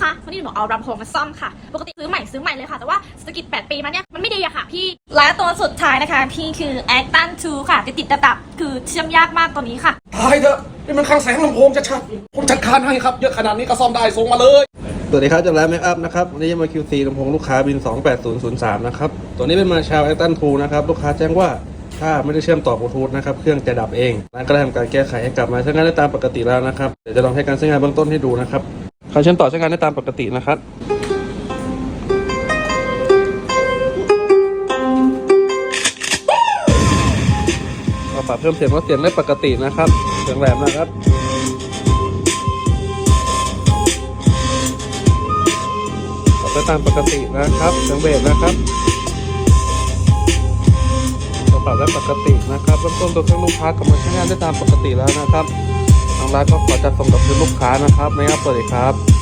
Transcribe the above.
คะวันนี้หนูเอาลำโพงมาซ่อมค่ะ ปกติซื้อใหม่ซื้อใหม่เลยค่ะ แต่ว่าสกิด8ปีมาเนี่ยมันไม่ดีอะค่ะพี่ และตัวสุดท้ายนะคะพี่คือ a c t a n 2ค่ะติดติดๆดับๆคือเชื่อมยากมากตัวนี้ค่ะ ตายเถอะนี่มันคลังแสงลำโพงจะชัดๆผมจัดการให้ครับ เยอะขนาดนี้ก็ซ่อมได้ส่งมาเลยสวัสดีครับจากร้านเมคอัพนะครับวันนี้จะมา QC ลำโพงลูกค้าบิน 28003 นะครับ ตัวนี้เป็นมาชาวแอคตันทูนะครับ ลูกค้าแจ้งว่าถ้าไม่ได้เชื่อมต่อบลูทูธนะครับ เครื่องจะดับเองร้านก็ได้ทำการแก้ไขให้กลับมาใช้งานได้ตามปกติแล้วนะครับ เดี๋ยวจะลองให้การใช้งานเบื้องต้นให้ดูนะครับ การเชื่อมต่อใช้งานได้ตามปกตินะครับก็ปรับเพิ่มเสียงลดเสียงได้ปกตินะครับเสียงแหลมนะครับปรับได้ตามปกตินะครับเสียงเบสนะครับก็ปรับได้ปกตินะครับเริ่มต้นตัวเครื่องลูกค้ากำลังใช้งานได้ตามปกติแล้วนะครับางร้านก็ขอจัดส่งกับคืนลูกค้านะครับไม่ครับสวัสดีครับ